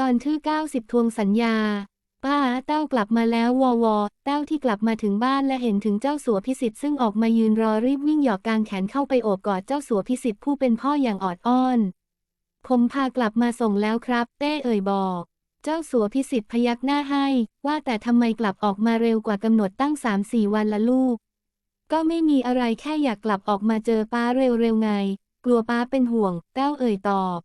ตอนที่90 ทวงสัญญา ป้าเต้ากลับมาแล้ววอวอเต้าที่กลับมาถึงบ้านและเห็นถึงเจ้าสัวพิสิทธิ์ซึ่งออกมายืนรอรีบวิ่งหยอกกางแขนเข้าไปโอบกอดเจ้าสัวพิสิทธิ์ผู้เป็นพ่ออย่างออดอ้อน ผมพากลับมาส่งแล้วครับ เต้เอ่ยบอก เจ้าสัวพิสิทธิ์พยักหน้าให้ ว่าแต่ทำไมกลับออกมาเร็วกว่ากำหนดตั้งสามสี่วันละลูก ก็ไม่มีอะไรแค่อยากกลับออกมาเจอป้าเร็วๆไง กลัวป้าเป็นห่วง เต้าเอ่ยตอบ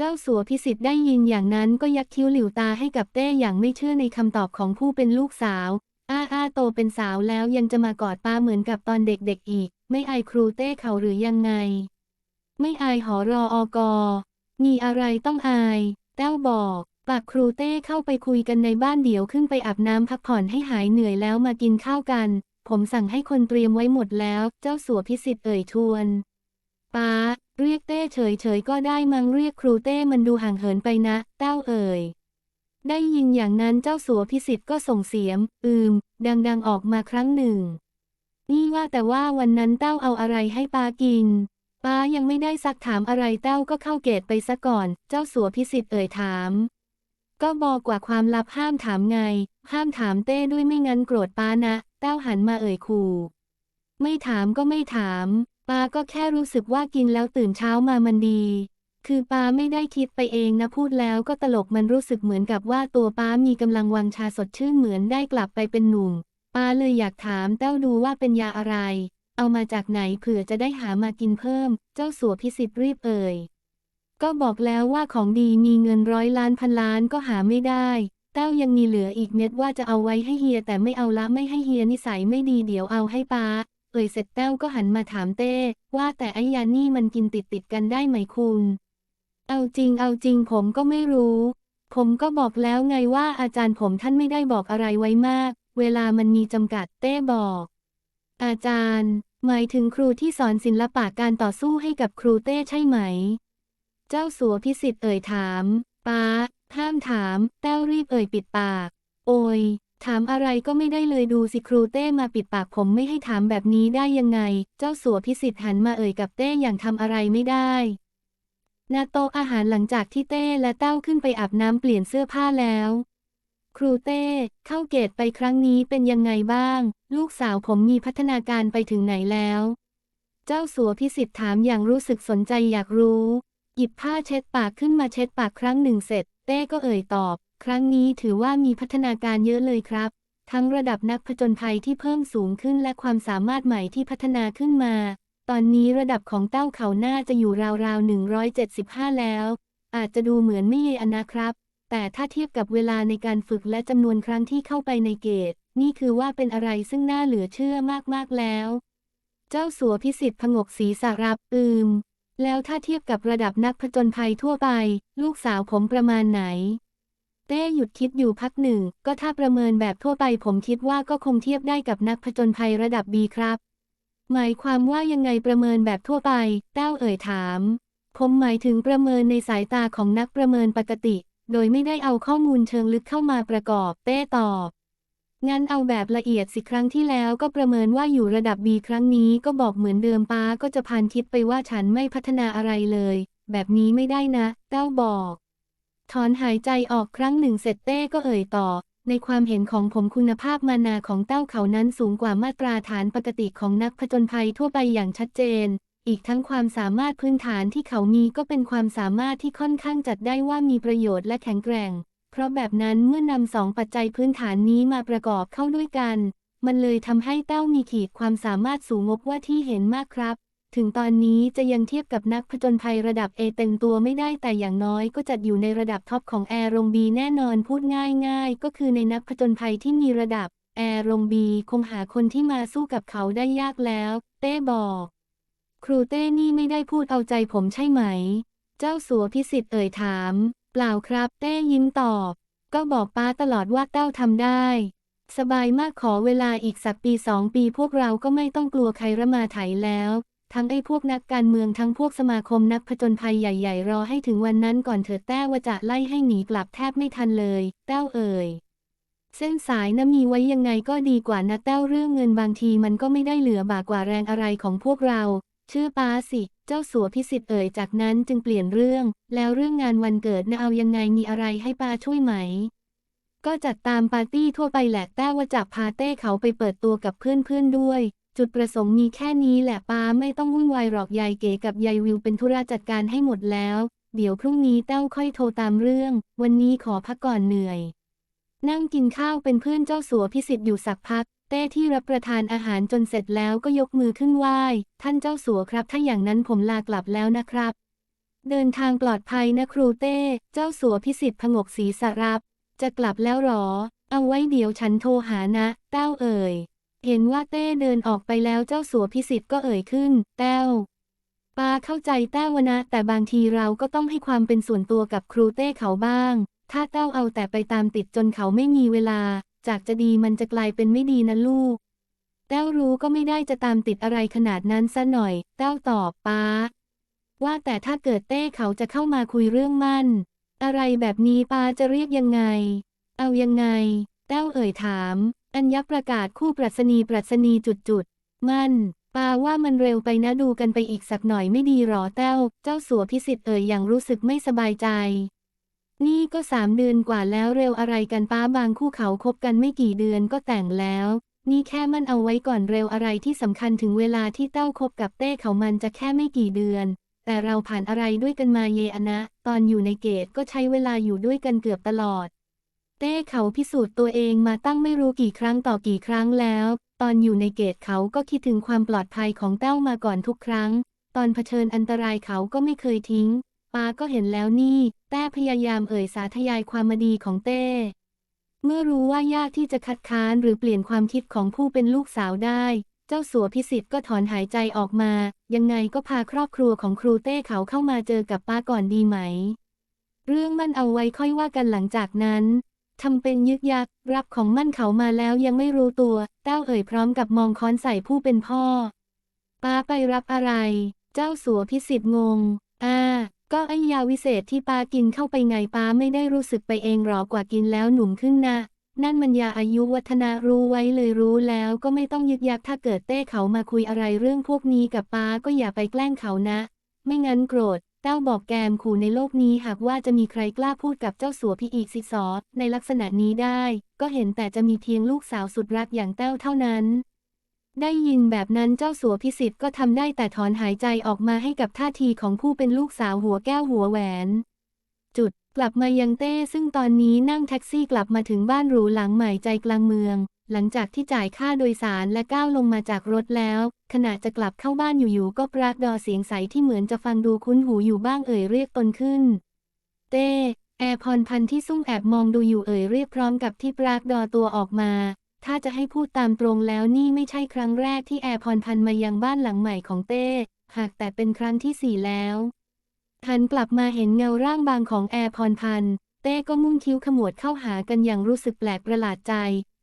เจ้าสัวพิสิทธิ์ได้ยินอย่างนั้นก็ยักคิ้วหลิวตาให้กับเต้อย่างไม่เชื่อในคำตอบของผู้เป็นลูกสาว อ้าอ้าโตเป็นสาวแล้วยังจะมากอดป้าเหมือนกับตอนเด็กๆอีก ไม่อายครูเต้เขาหรือยังไง ไม่อายหอรออกอมีอะไรต้องอาย แต้วบอกปากครูเต้เข้าไปคุยกันในบ้านเดี๋ยวขึ้นไปอาบน้ำพักผ่อนให้หายเหนื่อยแล้วมากินข้าวกัน ผมสั่งให้คนเตรียมไว้หมดแล้ว เจ้าสัวพิสิทธิ์เอ่ยทวน ป้า เรียกเต้เฉยๆก็ได้มังเรียกครูเต้มันดูห่างเหินไปนะ เต้าเอ่ย ได้ยินอย่างนั้นเจ้าสัวพิสิทธ์ก็ส่งเสียงอืม ดังๆออกมาครั้งหนึ่ง นี่ว่าแต่ว่าวันนั้นเต้าเอาอะไรให้ป้ากิน ป้ายังไม่ได้ซักถามอะไรเต้าก็เข้าเกตไปซะก่อน เจ้าสัวพิสิทธ์เอ่ยถาม ก็บอกกว่าความลับห้ามถามไง ห้ามถามเต้ด้วยไม่งั้นโกรธป้านะ เต้าหันมาเอ่ยขู่ไม่ถามก็ไม่ถาม ปาก็แค่รู้สึกว่ากินแล้วตื่นเช้ามามันดี คือปาไม่ได้คิดไปเองนะพูดแล้วก็ตลกมันรู้สึกเหมือนกับว่าตัวป้ามีกำลังวังชาสดชื่นเหมือนได้กลับไปเป็นหนุ่มป้าเลยอยากถามเต้าดูว่าเป็นยาอะไร เอามาจากไหนเผื่อจะได้หามากินเพิ่ม เจ้าสัวพิสิทธิ์รีบเอ่ย ก็บอกแล้วว่าของดีมีเงินร้อยล้านพันล้านก็หาไม่ได้เต้ายังมีเหลืออีกเม็ดว่าจะเอาไว้ให้เฮียแต่ไม่เอาละไม่ให้เฮียนิสัยไม่ดีเดี๋ยวเอาให้ป้า เอ่ยเสร็จเต้าก็หันมาถามเต้ ว่าแต่ไอ้ยานี่มันกินติดติดกันได้ไหมคุณ เอาจริงเอาจริงผมก็ไม่รู้ ผมก็บอกแล้วไงว่าอาจารย์ผมท่านไม่ได้บอกอะไรไว้มาก เวลามันมีจำกัดเต้บอก อาจารย์ หมายถึงครูที่สอนศิลปะการต่อสู้ให้กับครูเต้ใช่ไหม เจ้าสัวพิสิทธิ์เอ่ยถาม ป้าห้ามถาม แต้วรีบเอ่ยปิดปาก โอย ถามอะไรก็ไม่ได้เลยดูสิครูเต้มาปิดปากผมไม่ให้ถามแบบนี้ได้ยังไง เจ้าสัวพิสิทธิ์หันมาเอ่ยกับเต้อย่างทำอะไรไม่ได้ณโต๊ะอาหารหลังจากที่เต้และเต้าขึ้นไปอาบน้ำเปลี่ยนเสื้อผ้าแล้ว ครูเต้ เข้าเกตไปครั้งนี้เป็นยังไงบ้าง ลูกสาวผมมีพัฒนาการไปถึงไหนแล้ว เจ้าสัวพิสิทธิ์ถามอย่างรู้สึกสนใจอยากรู้ หยิบผ้าเช็ดปากขึ้นมาเช็ดปากครั้งหนึ่งเสร็จ เต้ก็เอ่ยตอบ ครั้งนี้ถือว่ามีพัฒนาการเยอะเลยครับ ทั้งระดับนักผจญภัยที่เพิ่มสูงขึ้นและความสามารถใหม่ที่พัฒนาขึ้นมา ตอนนี้ระดับของเต้าเขาน่าจะอยู่ราวๆ 175 แล้ว อาจจะดูเหมือนไม่เยอะนะครับ แต่ถ้าเทียบกับเวลาในการฝึกและจำนวนครั้งที่เข้าไปในเกต นี่คือว่าเป็นอะไรซึ่งน่าเหลือเชื่อมากๆแล้ว เจ้าสัวพิสิทธิ์ผงกศีรษะรับอืมแล้วถ้าเทียบกับระดับนักผจญภัยทั่วไป ลูกสาวผมประมาณไหน เต้หยุดคิดอยู่พักหนึ่ง ก็ถ้าประเมินแบบทั่วไปผมคิดว่าก็คงเทียบได้กับนักผจญภัยระดับ B ครับ หมายความว่ายังไงประเมินแบบทั่วไป เต้าเอ่ยถาม ผมหมายถึงประเมินในสายตาของนักประเมินปกติ โดยไม่ได้เอาข้อมูลเชิงลึกเข้ามาประกอบ เต้ตอบ งั้นเอาแบบละเอียดสิครั้งที่แล้วก็ประเมินว่าอยู่ระดับ B ครั้งนี้ก็บอกเหมือนเดิมป้าก็จะพานคิดไปว่าฉันไม่พัฒนาอะไรเลย แบบนี้ไม่ได้นะ เต้าบอก ถอนหายใจออกครั้งหนึ่งเสร็จเต้ก็เอ่ยต่อ ในความเห็นของผมคุณภาพมานาของเต้าเขานั้นสูงกว่ามาตราฐานปกติของนักผจญภัยทั่วไปอย่างชัดเจน อีกทั้งความสามารถพื้นฐานที่เขามีก็เป็นความสามารถที่ค่อนข้างจัดได้ว่ามีประโยชน์และแข็งแกร่ง เพราะแบบนั้นเมื่อนำสองปัจจัยพื้นฐานนี้มาประกอบเข้าด้วยกัน มันเลยทำให้เต้ามีขีดความสามารถสูงงบว่าที่เห็นมากครับ ถึงตอนนี้จะยังเทียบกับนักผจญภัยระดับ A เต็มตัวไม่ได้แต่อย่างน้อยก็จัดอยู่ในระดับท็อปของแอร์รงบีแน่นอนพูดง่ายๆ ก็คือในนักผจญภัยที่มีระดับแอร์รงบีคงหาคนที่มาสู้กับเขาได้ยากแล้ว เต้บอก ครูเต้นี่ไม่ได้พูดเอาใจผมใช่ไหม เจ้าสัวพิสิทธิ์เอ่ยถาม เปล่าครับ เต้ยิ้มตอบ ก็บอกป้าตลอดว่าเต้าทำได้สบายมากขอเวลาอีกสักปีสองปีพวกเราก็ไม่ต้องกลัวใครระมาไถแล้ว ทั้งไอ้พวกนักการเมืองทั้งพวกสมาคมนักผจญภัยใหญ่ๆ รอให้ถึงวันนั้นก่อนเถิดแต้ว่าจะไล่ให้หนีกลับแทบไม่ทันเลย แต้วเอ่ยเส้นสายนะมีไว้ยังไงก็ดีกว่านะแต้วเรื่องเงินบางทีมันก็ไม่ได้เหลือบากกว่าแรงอะไรของพวกเรา ชื่อป้าสิ เจ้าสัวพิสิทธิ์เอ่ยจากนั้นจึงเปลี่ยนเรื่อง แล้วเรื่องงานวันเกิดนะเอายังไงมีอะไรให้ป้าช่วยไหม ก็จัดตามปาร์ตี้ทั่วไปแหละแต่ว่าจับพาเต้เขาไปเปิดตัวกับเพื่อนๆด้วย จุดประสงค์มีแค่นี้แหละป้าไม่ต้องวุ่นวายหรอกยายเก๋กับยายวิวเป็นธุระจัดการให้หมดแล้ว เดี๋ยวพรุ่งนี้เต้าค่อยโทรตามเรื่อง วันนี้ขอพักก่อนเหนื่อย นั่งกินข้าวเป็นเพื่อนเจ้าสัวพิสิทธิ์อยู่สักพัก เต้ที่รับประทานอาหารจนเสร็จแล้วก็ยกมือขึ้นไหว้ ท่านเจ้าสัวครับ ถ้าอย่างนั้นผมลากลับแล้วนะครับ เดินทางปลอดภัยนะครูเต้ เจ้าสัวพิสิทธิ์ผงกศีระรับ จะกลับแล้วหรอ เอาไว้เดี๋ยวฉันโทรหานะ เต้าเอ่ย เห็นว่าเต้เดินออกไปแล้วเจ้าสัวพิสิทธ์ก็เอ่ยขึ้นเต้าปาเข้าใจแต้วนะ แต่บางทีเราก็ต้องให้ความเป็นส่วนตัวกับครูเต้เขาบ้าง ถ้าเต้าเอาแต่ไปตามติดจนเขาไม่มีเวลา จากจะดีมันจะกลายเป็นไม่ดีนะลูก แต้วรู้ก็ไม่ได้จะตามติดอะไรขนาดนั้นซะหน่อย แต้วตอบป้า ว่าแต่ถ้าเกิดเต้เขาจะเข้ามาคุยเรื่องมั่น อะไรแบบนี้ป้าจะเรียกยังไง เอายังไง แต้วเอ่ยถาม อัญญประกาศคู่ปรัชนีปรัชนีจุดจุดมันปาว่ามันเร็วไปนะดูกันไปอีกสักหน่อยไม่ดีหรอแต้ว เจ้าสัวพิสิทธิ์เอ่ยอย่างรู้สึกไม่สบายใจ นี่ก็สามเดือนกว่าแล้วเร็วอะไรกันป้าบางคู่เขาคบกันไม่กี่เดือนก็แต่งแล้ว นี่แค่มันเอาไว้ก่อนเร็วอะไรที่สำคัญถึงเวลาที่เต้าคบกับเต้เขามันจะแค่ไม่กี่เดือน แต่เราผ่านอะไรด้วยกันมาเยอะนะ ตอนอยู่ในเกตก็ใช้เวลาอยู่ด้วยกันเกือบตลอด เต้เขาพิสูจน์ตัวเองมาตั้งไม่รู้กี่ครั้งต่อกี่ครั้งแล้ว ตอนอยู่ในเกตเขาก็คิดถึงความปลอดภัยของเต้ามาก่อนทุกครั้ง ตอนเผชิญอันตรายเขาก็ไม่เคยทิ้งปาก็เห็นแล้วนี่ แต้พยายามเอ่ยสาธยายความมดีของเต้ เมื่อรู้ว่ายากที่จะคัดค้านหรือเปลี่ยนความคิดของผู้เป็นลูกสาวได้ เจ้าสัวพิสิทธิ์ก็ถอนหายใจออกมา ยังไงก็พาครอบครัวของครูเต้เขาเข้ามาเจอกับป้าก่อนดีไหม เรื่องมันเอาไว้ค่อยว่ากันหลังจากนั้น ทำเป็นยึกยักรับของมั่นเขามาแล้วยังไม่รู้ตัว เต้าเอ่ยพร้อมกับมองค้อนใส่ผู้เป็นพ่อ ป้าไปรับอะไร เจ้าสัวพิสิทธิ์งง อ่า ก็ไอ้ยาวิเศษที่ป้ากินเข้าไปไงป้าไม่ได้รู้สึกไปเองหรอกว่ากินแล้วหนุ่มขึ้นนะนั่นมันยาอายุวัฒนะรู้ไว้เลยรู้แล้วก็ไม่ต้องยึกยักถ้าเกิดเต้เขามาคุยอะไรเรื่องพวกนี้กับป้าก็อย่าไปแกล้งเขานะ ไม่งั้นโกรธ เต้าบอกแกมขู่ในโลกนี้หากว่าจะมีใครกล้าพูดกับเจ้าสัวพี่อีกสิซอในลักษณะนี้ได้ ก็เห็นแต่จะมีเพียงลูกสาวสุดรักอย่างเต้าเท่านั้น ได้ยินแบบนั้นเจ้าสัวพิสิทธ์ก็ทำได้แต่ถอนหายใจออกมาให้กับท่าทีของผู้เป็นลูกสาวหัวแก้วหัวแหวน จุดกลับมายังเต้ซึ่งตอนนี้นั่งแท็กซี่กลับมาถึงบ้านหรูหลังใหม่ใจกลางเมือง หลังจากที่จ่ายค่าโดยสารและก้าวลงมาจากรถแล้ว ขณะจะกลับเข้าบ้านอยู่ๆก็ปรากดอเสียงใสที่เหมือนจะฟังดูคุ้นหูอยู่บ้างเอ่ยเรียกตนขึ้น เต้แอร์พรพันที่ซุ่มแอบมองดูอยู่เอ่ยเรียกพร้อมกับที่ปรากดอตัวออกมา ถ้าจะให้พูดตามตรงแล้วนี่ไม่ใช่ครั้งแรกที่แอร์พรพันมายังบ้านหลังใหม่ของเต้ หากแต่เป็นครั้งที่สี่แล้วหันกลับมาเห็นเงาร่างบางของแอร์พรพันเต้ก็มุ่งคิ้วขมวดเข้าหากันอย่างรู้สึกแปลกประหลาดใจ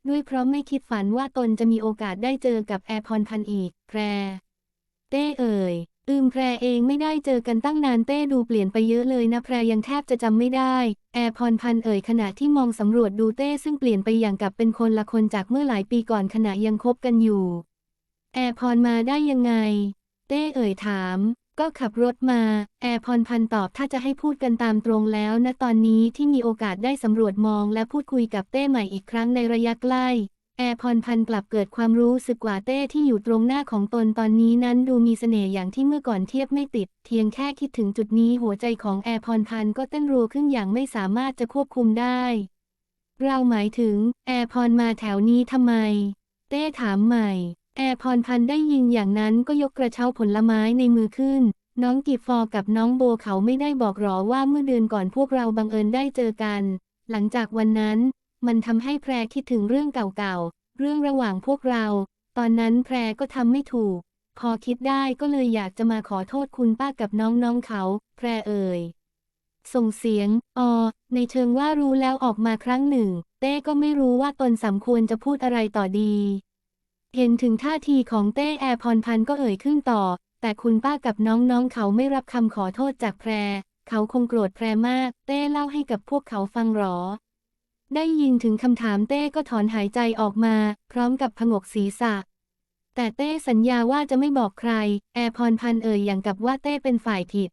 ด้วยเพราะไม่คิดฝันว่าตนจะมีโอกาสได้เจอกับแอร์พรพันอีกแพรเต้เอ่ยอืมแพรเองไม่ได้เจอกันตั้งนานเต้ดูเปลี่ยนไปเยอะเลยนะแพรยังแทบจะจำไม่ได้ แอร์พรพันเอ่ยขณะที่มองสำรวจดูเต้ซึ่งเปลี่ยนไปอย่างกับเป็นคนละคนจากเมื่อหลายปีก่อนขณะยังคบกันอยู่ แอร์พรมาได้ยังไง เต้เอ่ยถาม ก็ขับรถมา แอร์พรพันตอบถ้าจะให้พูดกันตามตรงแล้วนะตอนนี้ที่มีโอกาสได้สำรวจมองและพูดคุยกับเต้ใหม่อีกครั้งในระยะใกล้ แอร์พรพันกลับเกิดความรู้สึกกว่าเต้ที่อยู่ตรงหน้าของตนตอนนี้นั้นดูมีเสน่ห์อย่างที่เมื่อก่อนเทียบไม่ติด เพียงแค่คิดถึงจุดนี้หัวใจของแอร์พรพันก็เต้นรัวขึ้นอย่างไม่สามารถจะควบคุมได้ เราหมายถึง แอร์พรมาแถวนี้ทำไม เต้ถามใหม่ แอร์พรพันธ์ได้ยินอย่างนั้นก็ยกกระเช้าผลไม้ในมือขึ้น น้องกีฟอร์กับน้องโบเขาไม่ได้บอกหรอว่าเมื่อเดือนก่อนพวกเราบังเอิญได้เจอกัน หลังจากวันนั้น มันทำให้แพรคิดถึงเรื่องเก่าๆ เรื่องระหว่างพวกเรา ตอนนั้นแพรก็ทำไม่ถูก พอคิดได้ก็เลยอยากจะมาขอโทษคุณป้ากับน้องๆเขา แพรเอ่ยส่งเสียง ออ ในเชิงว่ารู้แล้วออกมาครั้งหนึ่ง เต้ก็ไม่รู้ว่าตนสมควรจะพูดอะไรต่อดี เห็นถึงท่าทีของเต้แอร์พรพันธ์ก็เอ่ยขึ้นต่อ แต่คุณป้ากับน้องๆเขาไม่รับคำขอโทษจากแพร เขาคงโกรธแพรมาก เต้เล่าให้กับพวกเขาฟังหรอ ได้ยินถึงคำถามเต้ก็ถอนหายใจออกมา พร้อมกับผงกศีรษะ แต่เต้สัญญาว่าจะไม่บอกใคร แอร์พรพันธ์เอ่ยอย่างกับว่าเต้เป็นฝ่ายผิด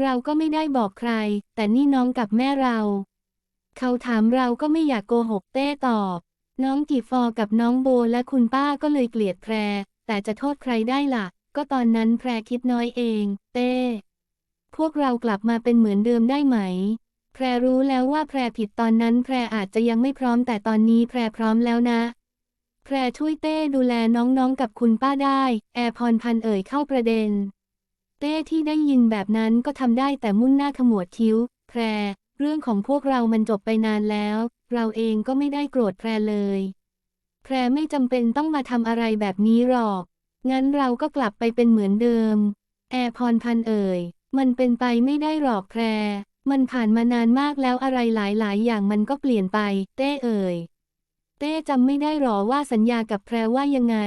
เราก็ไม่ได้บอกใคร แต่นี่น้องกับแม่เรา เขาถามเราก็ไม่อยากโกหกเต้ตอบ น้องกีฟอกับน้องโบและคุณป้าก็เลยเกลียดแพร แต่จะโทษใครได้ล่ะ ก็ตอนนั้นแพรคิดน้อยเอง เต้ พวกเรากลับมาเป็นเหมือนเดิมได้ไหม แพรรู้แล้วว่าแพรผิดตอนนั้นแพรอาจจะยังไม่พร้อมแต่ตอนนี้แพรพร้อมแล้วนะ แพรช่วยเต้ดูแลน้องๆกับคุณป้าได้ แอร์พรพันเอ่ยเข้าประเด็น เต้ที่ได้ยินแบบนั้นก็ทำได้แต่มุ่นหน้าขมวดคิ้ว แพร เรื่องของพวกเรามันจบไปนานแล้ว เราเองก็ไม่ได้โกรธแพรเลย แพรไม่จำเป็นต้องมาทำอะไรแบบนี้หรอก งั้นเราก็กลับไปเป็นเหมือนเดิม แอร์พรพันเอ่ย มันเป็นไปไม่ได้หรอกแพร มันผ่านมานานมากแล้วอะไรหลาย ๆ อย่างมันก็เปลี่ยนไป เต้เอ่ย เต้จำไม่ได้หรอว่าสัญญากับแพรว่ายังไง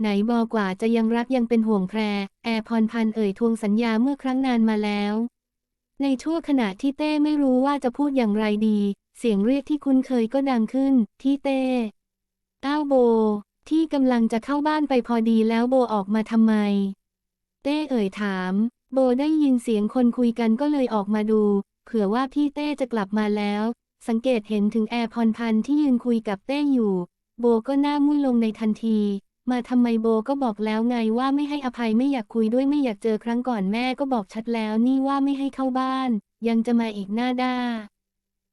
ไหนบอกว่าจะยังรักยังเป็นห่วงแพร แอร์พรพันเอ่ยทวงสัญญาเมื่อครั้งนานมาแล้วในชั่วขณะที่เต้ไม่รู้ว่าจะพูดอย่างไรดี เสียงเรียกที่คุ้นเคยก็ดังขึ้น ที่เต้อ้าวโบ ที่กำลังจะเข้าบ้านไปพอดีแล้วโบออกมาทำไม เต้เอ่ยถาม โบได้ยินเสียงคนคุยกันก็เลยออกมาดู เผื่อว่าพี่เต้จะกลับมาแล้ว สังเกตเห็นถึงแอร์พรพันธ์ที่ยืนคุยกับเต้อยู่ โบก็หน้ามุ่นลงในทันทีมาทำไมโบก็บอกแล้วไงว่าไม่ให้อภัยไม่อยากคุยด้วยไม่อยากเจอครั้งก่อนแม่ก็บอกชัดแล้วนี่ว่าไม่ให้เข้าบ้าน ยังจะมาอีกหน้าด้า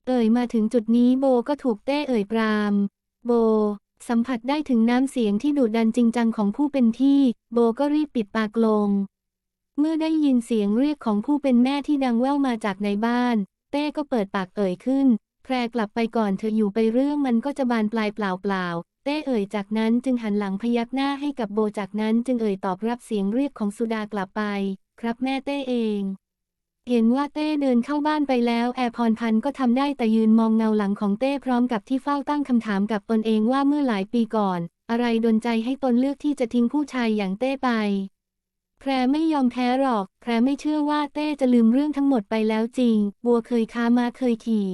เอ่ยมาถึงจุดนี้โบก็ถูกเต้เอ่ยปราม โบ สัมผัสได้ถึงน้ำเสียงที่ดุดันจริงจังของผู้เป็นที่ โบก็รีบปิดปากลง เมื่อได้ยินเสียงเรียกของผู้เป็นแม่ที่ดังแว่วมาจากในบ้าน เต้ก็เปิดปากเอ่ยขึ้น แพรกลับไปก่อนเธออยู่ไปเรื่องมันก็จะบานปลายเปล่าๆ เต้เอ่ยจากนั้นจึงหันหลังพยักหน้าให้กับโบจากนั้นจึงเอ่ยตอบรับเสียงเรียกของสุดากลับไป ครับแม่เต้เอง เห็นว่าเต้เดินเข้าบ้านไปแล้วแอร์พรพันธ์ก็ทำได้แต่ยืนมองเงาหลังของเต้พร้อมกับที่เฝ้าตั้งคำถามกับตนเองว่าเมื่อหลายปีก่อน อะไรดนใจให้ตนเลือกที่จะทิ้งผู้ชายอย่างเต้ไป แพรไม่ยอมแพ้หรอก แพรไม่เชื่อว่าเต้จะลืมเรื่องทั้งหมดไปแล้วจริง บัวเคยค้ามาเคยขี่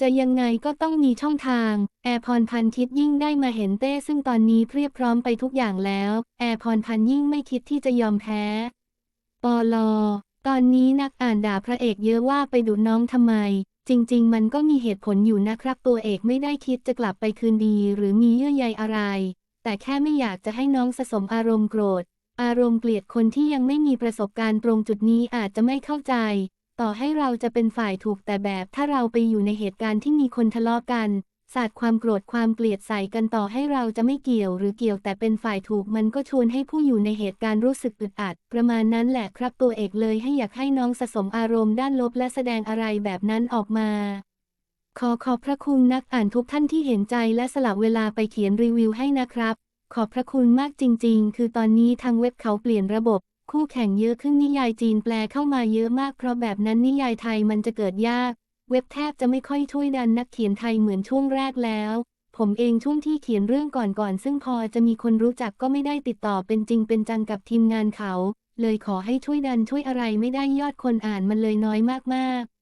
จะยังไงก็ต้องมีช่องทาง แอร์พรพันธ์คิดยิ่งได้มาเห็นเต้ซึ่งตอนนี้เพียบพร้อมไปทุกอย่างแล้ว แอร์พรพันธ์ยิ่งไม่คิดที่จะยอมแพ้ ปอลอ ตอนนี้นักอ่านด่าพระเอกเยอะว่าไปดุน้องทำไม จริง ๆ มันก็มีเหตุผลอยู่นะครับ ตัวเอกไม่ได้คิดจะกลับไปคืนดี หรือมีเยื่อใยอะไร แต่แค่ไม่อยากจะให้น้องสะสมอารมณ์โกรธ อารมณ์เกลียดคนที่ยังไม่มีประสบการณ์ตรงจุดนี้อาจจะไม่เข้าใจ ต่อให้เราจะเป็นฝ่ายถูกแต่แบบถ้าเราไปอยู่ในเหตุการณ์ที่มีคนทะเลาะกัน สาดความโกรธความเกลียดใส่กันต่อให้เราจะไม่เกี่ยวหรือเกี่ยวแต่เป็นฝ่ายถูกมันก็ชวนให้ผู้อยู่ในเหตุการณ์รู้สึกอึดอัด ประมาณนั้นแหละครับตัวเอกเลยให้อยากให้น้องสะสมอารมณ์ด้านลบและแสดงอะไรแบบนั้นออกมาขอขอบพระคุณนักอ่านทุกท่านที่เห็นใจและสละเวลาไปเขียนรีวิวให้นะครับ ขอบพระคุณมากจริง ๆ คือตอนนี้ทางเว็บเขาเปลี่ยนระบบ คู่แข่งเยอะขึ้นนิยายจีนแปลเข้ามาเยอะมากเพราะแบบนั้นนิยายไทยมันจะเกิดยาก เว็บแทบจะไม่ค่อยช่วยดันนักเขียนไทยเหมือนช่วงแรกแล้ว ผมเองช่วงที่เขียนเรื่องก่อนๆซึ่งพอจะมีคนรู้จักก็ไม่ได้ติดต่อเป็นจริงเป็นจังกับทีมงานเขา เลยขอให้ช่วยดันช่วยอะไรไม่ได้ยอดคนอ่านมันเลยน้อยมากๆ